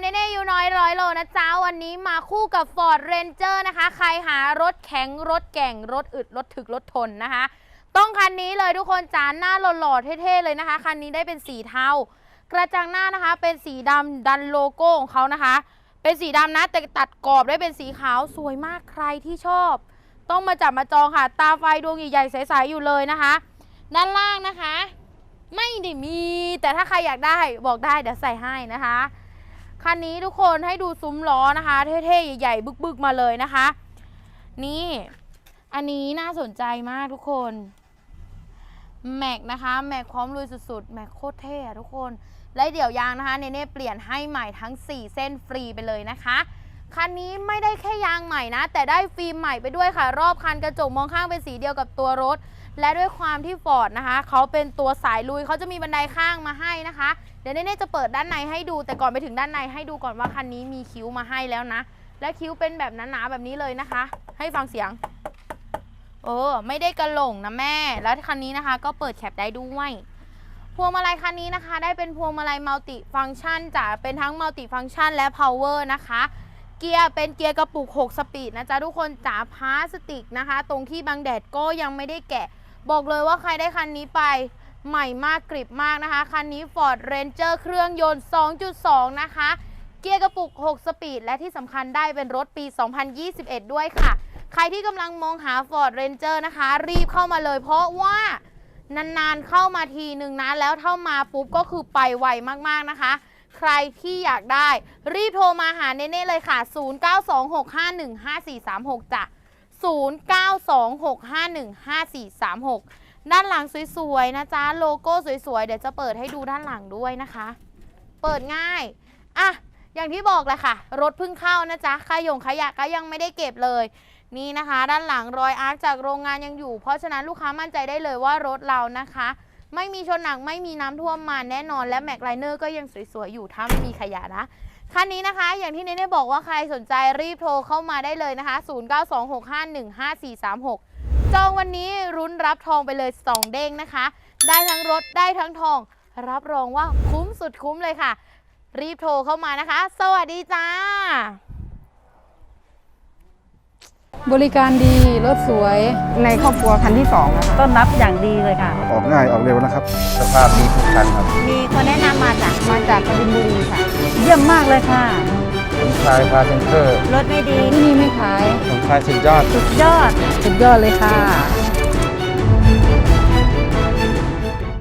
เน่ๆยูน้อยร้อยโลนะจ๊ะวันนี้มาคู่กับ Ford Ranger นะคะ ใครหารถแข็งรถแก่งรถอึดรถถึกรถทนนะคะ ต้องคันนี้เลยทุกคนจ้าหน้าหล่อๆเท่ๆเลยนะคะ คันนี้ได้เป็นสีเทากระจังหน้านะคะ เป็นสีดำดันโลโก้ของเขานะคะ เป็นสีดำนะแต่ตัดกรอบได้เป็นสีขาวสวยมากใครที่ชอบ ต้องมาจับมาจองค่ะ ตาไฟดวงใหญ่ๆใสๆอยู่เลยนะคะ ด้านล่างนะคะ ไม่ได้มี แต่ถ้าใครอยากได้บอกได้เดี๋ยวใส่ให้นะคะ คันนี้ทุกคนให้ดูซุ้มล้อนะคะ เท่ๆ ใหญ่ๆ บึกๆ มาเลยนะคะ นี่ อันนี้น่าสนใจมากทุกคนแม็กนะคะแม็กพร้อมลุยสุดๆ แม็กโคตรเท่ทุกคน และเดี๋ยวยางนะคะเนเน่เปลี่ยนให้ใหม่ทั้ง 4 เส้นฟรีไปเลยนะคะ คันนี้ไม่ได้แค่ยางใหม่นะ แต่ได้ฟิล์มใหม่ไปด้วยค่ะ รอบคันกระจกมองข้างเป็นสีเดียวกับตัวรถ และด้วยความที่ฟอร์ดนะคะ เขาเป็นตัวสายลุยเขาจะมีบันไดข้างมาให้นะคะ เดี๋ยวเน่จะเปิดด้านในให้ดู แต่ก่อนไปถึงด้านในให้ดูก่อนว่าคันนี้มีคิ้วมาให้แล้วนะ และคิ้วเป็นแบบหนาๆแบบนี้เลยนะคะ ให้ฟังเสียงเออไม่ได้กระหลงนะแม่ แล้วคันนี้นะคะ ก็เปิดแคปได้ด้วยพวงมาลัยคันนี้นะคะ ได้เป็นพวงมาลัยมัลติฟังก์ชันจ้ะเป็นทั้งมัลติฟังก์ชันและ power นะคะ เกียร์เป็นเกียร์กระปุก 6 สปีดนะจ๊ะทุกคนจ๋าพลาสติกนะคะ ตรงที่บังแดดก็ยังไม่ได้แกะ บอกเลยว่าใครได้คันนี้ไปใหม่มากกริบมากนะคะ คันนี้ Ford Ranger เครื่องยนต์ 2.2 นะคะ เกียร์กระปุก 6 สปีด และที่สำคัญได้เป็นรถปี 2021 ด้วยค่ะ ใครที่กำลังมองหา Ford Ranger นะคะ รีบเข้ามาเลย เพราะว่านานๆเข้ามาทีหนึ่งนะ แล้วเท่ามาปุ๊บก็คือไปไวมากๆนะคะ ใครที่อยากได้ รีบโทรมาหาเน่ๆเลยค่ะ 0926515436จ้ะ0926515436 ด้านหลังสวยๆนะจ๊ะ โลโก้สวยๆ เดี๋ยวจะเปิดให้ดูด้านหลังด้วยนะคะ เปิดง่าย อะ อย่างที่บอกแหละค่ะ รถเพิ่งเข้านะจ๊ะขยงขยะก็ยังไม่ได้เก็บเลย นี่นะคะ ด้านหลังรอยอาร์คจากโรงงานยังอยู่ เพราะฉะนั้นลูกค้ามั่นใจได้เลยว่ารถเรานะคะ ไม่มีชนหนักไม่มีน้ำท่วมมาแน่นอน และแม็กไลเนอร์ก็ยังสวยๆอยู่ถ้าไม่มีขยะนะคันนี้นะคะ อย่างที่เนเน่บอกว่าใครสนใจรีบโทรเข้ามาได้เลยนะคะ 0926515436 จองวันนี้รุ้นรับทองไปเลย 2 เด้งนะคะ ได้ทั้งรถได้ทั้งทอง รับรองว่าคุ้มสุดคุ้มเลยค่ะ รีบโทรเข้ามานะคะ สวัสดีจ้า บริการดีรถสวยในครอบครัวคันที่สองนะคะต้อนรับอย่างดีเลยค่ะ ออกง่ายออกเร็วนะครับ สภาพดีทุกคันครับ มีคนแนะนำมาจากมาจากกบินบุรีค่ะ เยี่ยมมากเลยค่ะผมชายพาเซนเตอร์รถไม่ดีที่นี่ไม่ขายผมชายสุดยอดสุดยอดสุดยอดเลยค่ะ